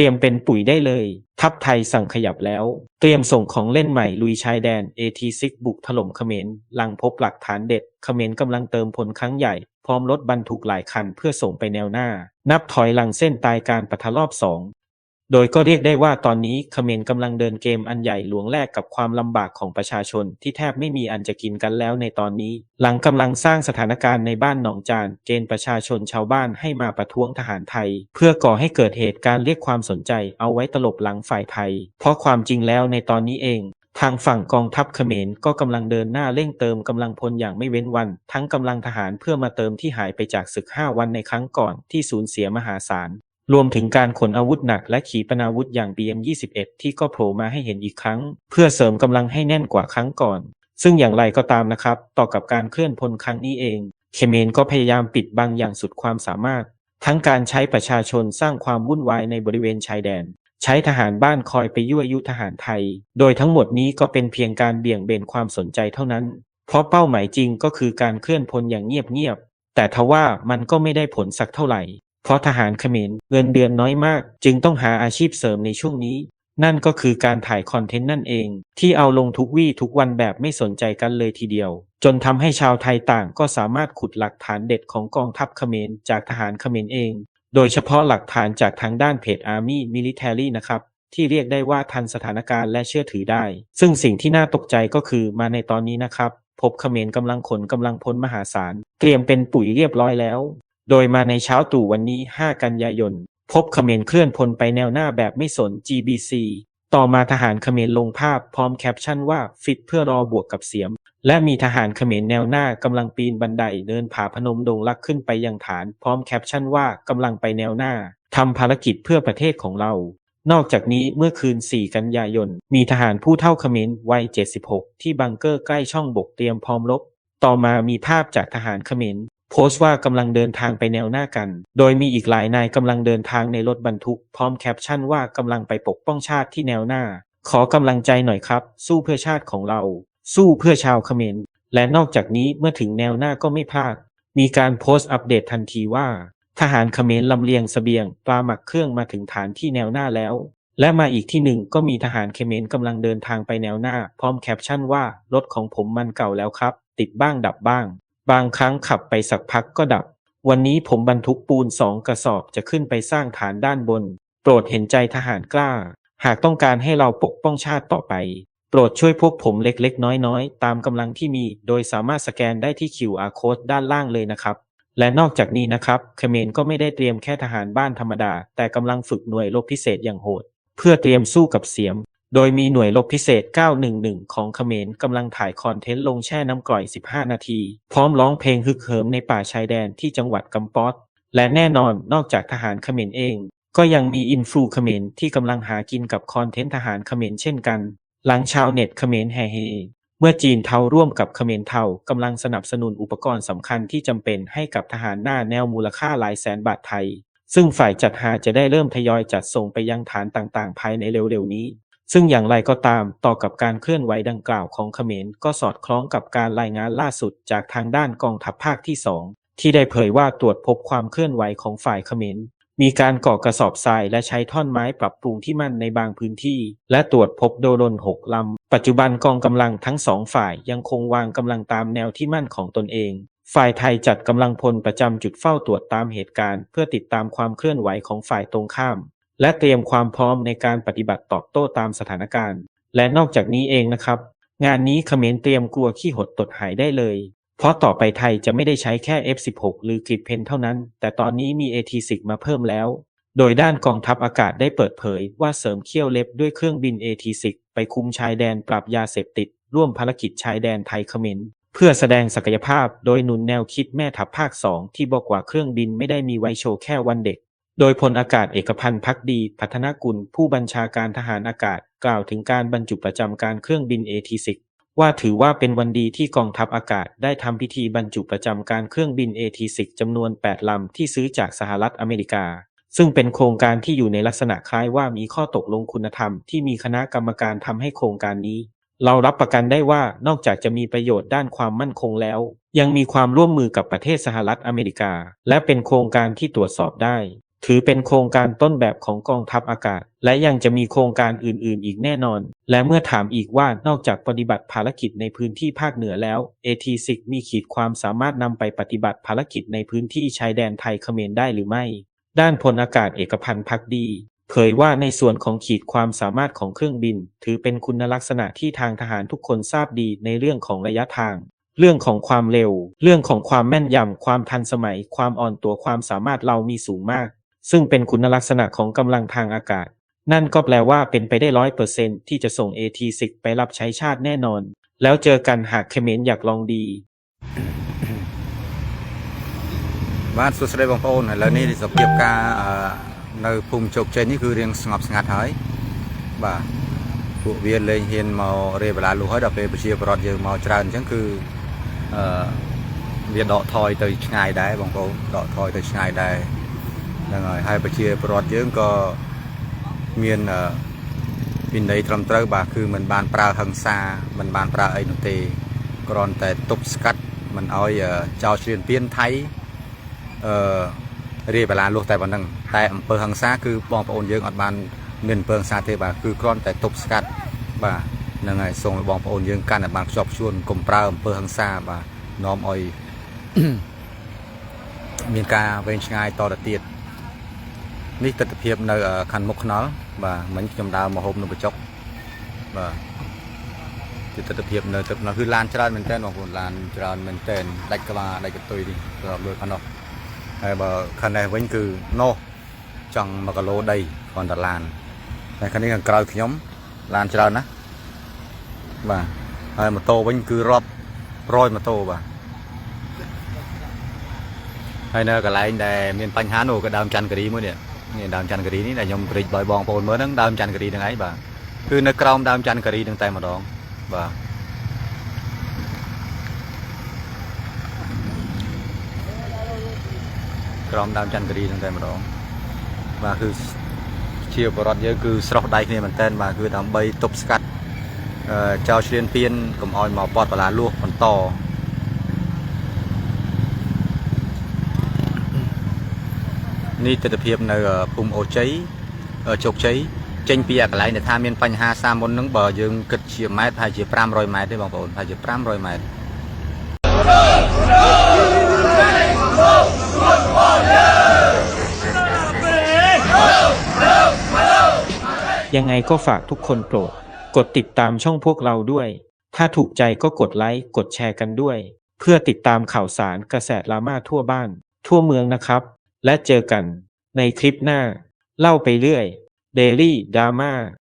ตรียมเป็นปุ๋ยได้เลย ทัพไทยสั่งขยับแล้ว เตรียมส่งของเล่นใหม่ลุยชายแดน AT6 บุกถล่มเขมรหลังพบหลักฐานเด็ดเขมรกำลังเติมพลครั้งใหญ่ พร้อมรถบรรทุกหลายคันเพื่อส่งไปแนวหน้า นับถอยหลังเส้นตายการปะทะรอบสอง โดยก็เรียกได้ว่าตอนนี้เขมรกำลังเดินเกมอันใหญ่หลวงแลกกับความลำบากของประชาชนที่แทบไม่มีอันจะกินกันแล้วในตอนนี้ หลังกำลังสร้างสถานการณ์ในบ้านหนองจานเกณฑ์ประชาชนชาวบ้านให้มาประท้วงทหารไทย เพื่อก่อให้เกิดเหตุการณ์เรียกความสนใจเอาไว้ตลบหลังฝ่ายไทย เพราะความจริงแล้วในตอนนี้เองทางฝั่งกองทัพเขมรก็กำลังเดินหน้าเร่งเติมกำลังพลอย่างไม่เว้นวัน ทั้งกำลังทหารเพื่อมาเติมที่หายไปจากศึก 5 วันในครั้งก่อนที่สูญเสียมหาศาล รวมถึงการขนอาวุธหนักและขีปนาวุธอย่าง BM21 ที่ก็โผล่มาให้เห็นอีกครั้ง เพื่อเสริมกำลังให้แน่นกว่าครั้งก่อน ซึ่งอย่างไรก็ตามนะครับ ต่อกับการเคลื่อนพลครั้งนี้เองเขมรก็พยายามปิดบังอย่างสุดความสามารถ ทั้งการใช้ประชาชนสร้างความวุ่นวายในบริเวณชายแดน ใช้ทหารบ้านคอยไปยั่วยุทหารไทย โดยทั้งหมดนี้ก็เป็นเพียงการเบี่ยงเบนความสนใจเท่านั้น เพราะเป้าหมายจริงก็คือการเคลื่อนพลอย่างเงียบๆแต่ทว่ามันก็ไม่ได้ผลสักเท่าไหร่ เพราะทหารเขมรเงินเดือนน้อยมาก จึงต้องหาอาชีพเสริมในช่วงนี้ นั่นก็คือการถ่ายคอนเทนต์นั่นเอง ที่เอาลงทุกวี่ทุกวันแบบไม่สนใจกันเลยทีเดียว จนทำให้ชาวไทยต่างก็สามารถขุดหลักฐานเด็ดของกองทัพเขมรจากทหารเขมรเอง โดยเฉพาะหลักฐานจากทางด้านเพจ Army Military นะครับที่เรียกได้ว่าทันสถานการณ์และเชื่อถือได้ ซึ่งสิ่งที่น่าตกใจก็คือมาในตอนนี้นะครับ พบเขมรกำลังขนกำลังพลมหาศาล เตรียมเป็นปุ๋ยเรียบร้อยแล้ว โดยมาในเช้าตู่วันนี้ 5 กันยายน พบเขมรเคลื่อนพลไปแนวหน้าแบบไม่สน GBC ต่อมาทหารเขมรลงภาพพร้อมแคปชั่นว่าฟิตเพื่อรอบวกกับเสียม และมีทหารเขมรแนวหน้ากำลังปีนบันไดเดินผาพนมดงลักขึ้นไปยังฐาน พร้อมแคปชั่นว่ากำลังไปแนวหน้าทำภารกิจเพื่อประเทศของเรา นอกจากนี้เมื่อคืน 4 กันยายน มีทหารผู้เท่าเขมรวัย 76 ที่บังเกอร์ใกล้ช่องบกเตรียมพร้อมรบ ต่อมามีภาพจากทหารเขมร โพสต์ว่ากำลังเดินทางไปแนวหน้ากัน โดยมีอีกหลายนายกำลังเดินทางในรถบรรทุก พร้อมแคปชั่นว่ากำลังไปปกป้องชาติที่แนวหน้า ขอกำลังใจหน่อยครับ สู้เพื่อชาติของเรา สู้เพื่อชาวเขมร และนอกจากนี้เมื่อถึงแนวหน้าก็ไม่พลาด มีการโพสต์อัปเดตทันทีว่า ทหารเขมรลำเลียงเสบียง ปลาหมักเครื่องมาถึงฐานที่แนวหน้าแล้ว และมาอีกที่หนึ่งก็มีทหารเขมรกำลังเดินทางไปแนวหน้า พร้อมแคปชั่นว่ารถของผมมันเก่าแล้วครับ ติดบ้างดับบ้าง บางครั้งขับไปสักพักก็ดับ วันนี้ผมบรรทุกปูนสองกระสอบจะขึ้นไปสร้างฐานด้านบน โปรดเห็นใจทหารกล้า หากต้องการให้เราปกป้องชาติต่อไป โปรดช่วยพวกผมเล็กๆ น้อยๆ ตามกำลังที่มี โดยสามารถสแกนได้ที่ QR code ด้านล่างเลยนะครับ และนอกจากนี้นะครับเขมรก็ไม่ได้เตรียมแค่ทหารบ้านธรรมดา แต่กำลังฝึกหน่วยรบพิเศษอย่างโหด เพื่อเตรียมสู้กับเสียม โดยมีหน่วยรบพิเศษ 911 ของเขมรกำลังถ่ายคอนเทนต์ลงแช่น้ำกร่อย 15 นาที พร้อมร้องเพลงฮึกเหิมในป่าชายแดนที่จังหวัดกัมปอต และแน่นอนนอกจากทหารเขมรเอง ก็ยังมีอินฟลูเขมรที่กำลังหากินกับคอนเทนต์ทหารเขมรเช่นกัน หลังชาวเน็ตเขมรแห่เฮเมื่อจีนเทาร่วมกับเขมรเทากำลังสนับสนุนอุปกรณ์สำคัญที่จำเป็นให้กับทหารหน้าแนวมูลค่าหลายแสนบาทไทย ซึ่งฝ่ายจัดหาจะได้เริ่มทยอยจัดส่งไปยังฐานต่างๆ ภายในเร็วๆนี้ ซึ่งอย่างไรก็ตามต่อกับการเคลื่อนไหวดังกล่าวของเขมรก็สอดคล้องกับการรายงานล่าสุดจากทางด้านกองทัพภาคที่ 2 ที่ได้เผยว่าตรวจพบความเคลื่อนไหวของฝ่ายเขมรมีการก่อกระสอบทรายและใช้ท่อนไม้ปรับปรุงที่มั่นในบางพื้นที่ และตรวจพบโดรนหกลำ ปัจจุบันกองกำลังทั้งสองฝ่ายยังคงวางกำลังตามแนวที่มั่นของตนเอง ฝ่ายไทยจัดกำลังพลประจำจุดเฝ้าตรวจตามเหตุการณ์ เพื่อติดตามความเคลื่อนไหวของฝ่ายตรงข้าม และเตรียมความพร้อมในการปฏิบัติตอบโต้ตามสถานการณ์ และนอกจากนี้เองนะครับ งานนี้เขมรเตรียมกลัวขี้หดตดหายได้เลย เพราะต่อไปไทยจะไม่ได้ใช้แค่ F16 หรือกริดเพนเท่านั้น แต่ตอนนี้มี AT10 มาเพิ่มแล้ว โดยด้านกองทัพอากาศได้เปิดเผยว่าเสริมเขี้ยวเล็บด้วยเครื่องบิน AT10 ไปคุมชายแดนปราบยาเสพติด ร่วมภารกิจชายแดนไทยเขมรเพื่อแสดงศักยภาพโดยหนุนแนวคิดแม่ทัพภาค 2 ที่บอกว่าเครื่องบินไม่ได้มีไว้โชว์แค่วันเด็ก โดยพลอากาศเอกพันธ์พักดี พัฒนกุล ผู้บัญชาการทหารอากาศ กล่าวถึงการบรรจุประจำการเครื่องบิน AT10 ว่าถือว่าเป็นวันดีที่กองทัพอากาศได้ทำพิธีบรรจุประจำการเครื่องบิน AT10 จำนวน 8 ลำที่ซื้อจากสหรัฐอเมริกา ซึ่งเป็นโครงการที่อยู่ในลักษณะคล้ายว่ามีข้อตกลงคุณธรรมที่มีคณะกรรมการทำให้โครงการนี้ เรารับประกันได้ว่านอกจากจะมีประโยชน์ด้านความมั่นคงแล้ว ยังมีความร่วมมือกับประเทศสหรัฐอเมริกา และเป็นโครงการที่ตรวจสอบได้ ถือเป็นโครงการต้นแบบของกองทัพอากาศ และยังจะมีโครงการอื่น ๆ อีกแน่นอน และเมื่อถามอีกว่านอกจากปฏิบัติภารกิจในพื้นที่ภาคเหนือแล้ว AT6 มีขีดความสามารถนำไปปฏิบัติภารกิจในพื้นที่ชายแดนไทยเขมรได้หรือไม่ ด้านพลอากาศเอกพันธ์พักดีเผยว่าในส่วนของขีดความสามารถของเครื่องบิน ถือเป็นคุณลักษณะที่ทางทหารทุกคนทราบดีในเรื่องของระยะทาง เรื่องของความเร็ว เรื่องของความแม่นยำ ความทันสมัย ความอ่อนตัวความสามารถเรามีสูงมาก ซึ่งเป็นคุณลักษณะของกำลังทางอากาศ นั่นก็แปลว่าเป็นไปได้ร้อยเปอร์เซนที่จะส่ง AT10 ไปรับใช้ชาติแน่นอน แล้วเจอกันหากเขมรอยากลองดี បាទសួស្តីបងប្អូនឥឡូវនេះសភាពការអឺនៅភូមិជោគជ័យនេះគឺរៀងស្ងប់ស្ងាត់ហើយបាទពួកវាលេងហ៊ានមករេបឡាលុះហើយដល់ពេលប្រជាពលរដ្ឋយើងមកច្រើនអញ្ចឹងគឺអឺវាដកថយទៅឆ្ងាយដែរបងប្អូនដកថយទៅឆ្ងាយដែរ ហ្នឹងហើយហើយប្រជាពលរដ្ឋយើងក៏មានវិន័យត្រឹមត្រូវបាទគឺមិនបានប្រើហិង្សាមិនបានប្រើអីនោះទេគ្រាន់តែទប់ស្កាត់មិនឲ្យចោលជ្រៀនពៀនថៃអឺរាយបលាលុះតែប៉ុណ្្នឹងតែអំពើហិង្សាគឺបងប្អូនយើងអត់បានមានអំពើហិង្សាទេបាទគឺគ្រាន់តែទប់ស្កាត់បាទហ្នឹងហើយសូមឲ្យបងប្អូនយើងកាន់តែបានខ្ជាប់ខ្ជួនកុំប្រើអំពើហិង្សាបាទនាំឲ្យមានការវែងឆ្ងាយតទៅទៀត នេះទស្សនវិជ្ជានៅខាងមុខខ្នល់បាទមិញខ្ញុំដើរមកហូបនៅកញ្ចុកបាទជាទស្សនវិជ្ជានៅទឹកខ្នល់គឺឡានច្រើនមែនតើបងប្អូនឡានច្រើនមែនតើដាច់ក្បាលដាច់កន្ទុយនេះស្របដូចប៉ុណ្ណោះហើយបើខាងនេះវិញគឺនោះចង់1គីឡូដីគ្រាន់តែឡានតែខាងនេះខាងក្រៅខ្ញុំឡានច្រើនណាស់បាទហើយម៉ូតូវិញគឺរាប់រយម៉ូតូបាទហើយនៅកន្លែងដែលមានបញ្ហានោះក៏ដើមច័ន្ទគិរីមួយនេះ នេះដើមច័ន្ទគិរីនេះដែលខ្ញុំព្រិចឲ្យបងប្អូនមើលហ្នឹងដើមច័ន្ទគិរីហ្នឹងឯងបាទគឺនៅក្រោមដើមច័ន្ទគិរីហ្នឹងតែម្ដងបាទក្រមដើមច័ន្ទគិរីហ្នឹងតែម្ដងបាទគឺជាបរដ្ឋយើងគឺស្រស់ដៃគ្នាមែនតើបាទគឺដើម្បីទប់ស្កាត់អឺចោលឆ្លៀនពៀនកុំឲ្យមកបត់បលាលួសបន្ត นี่ติดเพียบในปุ่มโอเชยโจกเชยเจนปียกไหลในท่ามีนปัญหาสามบนนังบ่อยังกึศเฉียบไม้พายจีพรำรอยไม้ได้บางคนพายจีพรำรอยไม้ยังไงก็ฝากทุกคนโปรด กดติดตามช่องพวกเราด้วย ถ้าถูกใจก็กดไลค์ กดแชร์กันด้วย เพื่อติดตามข่าวสารกระแสดราม่าทั่วบ้าน ทั่วเมืองนะครับ และเจอกันในคลิปหน้า เล่าไปเรื่อย Daily Drama